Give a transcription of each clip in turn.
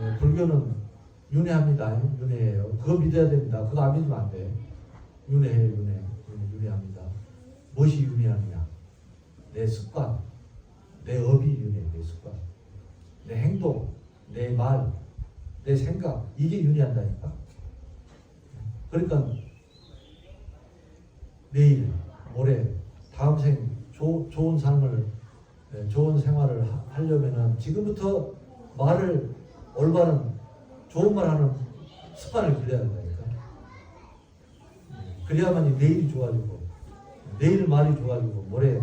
예, 불교는 윤회합니다. 윤회예요. 그거 믿어야 됩니다. 그거 안 믿으면 안 돼. 윤회해 윤회. 윤회합니다. 무엇이 윤회하느냐? 내 습관, 내 업이 윤회, 내 습관, 내 행동, 내 말, 내 생각 이게 윤회한다니까. 그러니까 내일, 모레, 다음 생 조, 좋은 삶을 예, 좋은 생활을 하- 하려면은 지금부터 말을 올바른 좋은 말 하는 습관을 길러야 된다니까. 그래야만 내일이 좋아지고 내일 말이 좋아지고 모레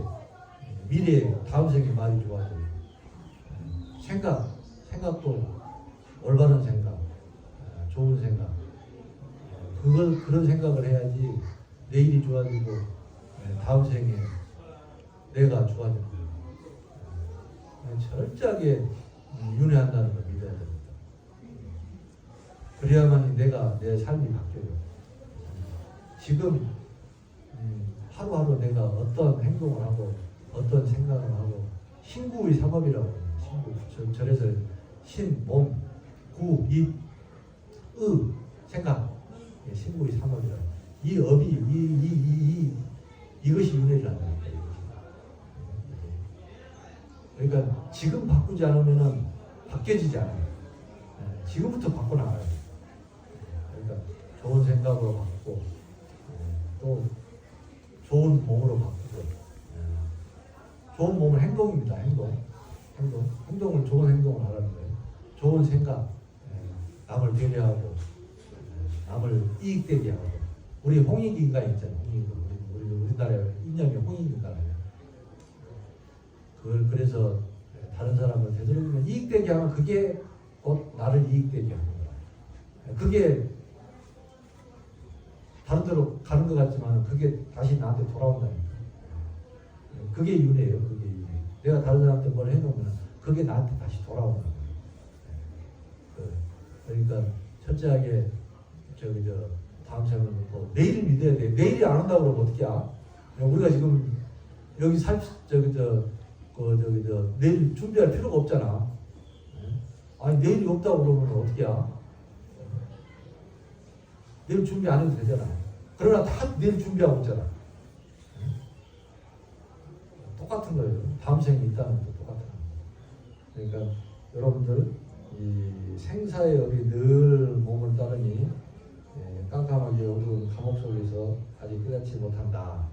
미래 다음 생에 말이 좋아지고 생각 생각도 올바른 생각 어, 좋은 생각 그걸 그런 생각을 해야지 내일이 좋아지고 예, 다음 생에 내가. 어, 철저하게 음, 윤회한다는 됩니다. 그래야만 내가 내 삶이 바뀌어요. 지금 음, 하루하루 내가 어떤 행동을 하고 어떤 생각을 하고 신구의 삼업이라고 해요. 신구 저- 절에서 신, 몸, 구, 입, 의, 생각 예, 신구의 삼업이라 이 업이 이, 이, 이, 이 이 것이 윤회라는 거예요. 그러니까 지금 바꾸지 않으면은 바뀌어지지 않아요. 예, 지금부터 바꿔나가야 돼요. 그러니까 좋은 생각으로 바꾸고 예, 또 좋은 몸으로 바꾸고 예, 좋은 몸은 행동입니다. 행동, 행동, 행동을 좋은 행동을 하라는 거예요. 좋은 생각, 예, 남을 배려하고 예, 남을 이익되게 하고 우리 홍익인간 있잖아요. 우리 우리 우리나라에 인념이 홍익인간이에요. 그걸 그래서 다른 사람을 되도록이면 이익되게 하면 그게 곧 나를 이익되게 하는 거야. 그게 다른 데로 가는 것 같지만 그게 다시 나한테 돌아온다니까. 그게 윤회예요. 그게 윤회. 내가 다른 사람한테 뭘 해놓으면 그게 나한테 다시 돌아오는 거예요. 그, 그러니까 철저하게 저기 저 다음 생을 놓고 내일을 믿어야 돼. 내일이 안 온다고 그러면 어떻게 야 우리가 지금 여기 살 저기 저 그 저기 저 내일 준비할 필요가 없잖아. 아니 내일이 없다고 그러면 어떻게 야 내일 준비 안 해도 되잖아. 그러나 다 내일 준비하고 있잖아. 똑같은 거예요. 다음 생이 있다는 것도 똑같은 거예요. 그러니까 여러분들 이 생사의 업이 늘 몸을 따르니 예, 깜깜하게 어두운 감옥 속에서 아직 깨닫지 못한다.